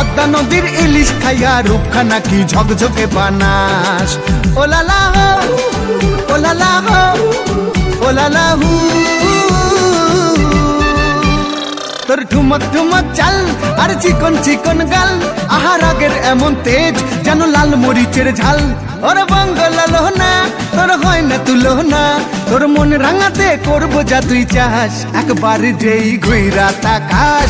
পদ্মা নদীর ইলিশ খাইয়া রূপখানা কি ঝকঝকে বানাস ওলালা হো ওলালা হো ওলালা হু। তোর ঠুমক ঠুমক চাল আর চিকন চিকন গাল আহার আগের এমন তেজ যেন লাল মরিচের ঝাল। ওর বঙ্গলাল না তোর হয় না তুলো না তোর মন রাঙাতে করব যা তুই চাস। একবার যেই ঘুইরা তাকাস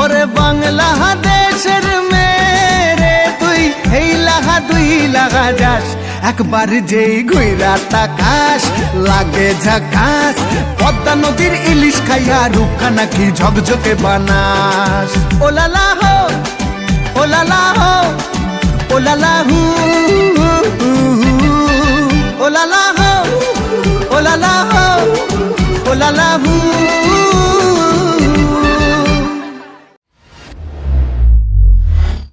ওরে বাংলা দেশের মেরে তুই, এই লাহা দুই লাগা যাস। একবার যেই ঘুইরা তাকাস, লাগে ঝাকাস, পদ্মা নদীর ইলিশ খাইয়া রূপখানা কি ঝকঝকে বানাস। ওলালা হো ওলালা হো ওলালা হু ওলালা হো ওলালা হো ওলালা হু।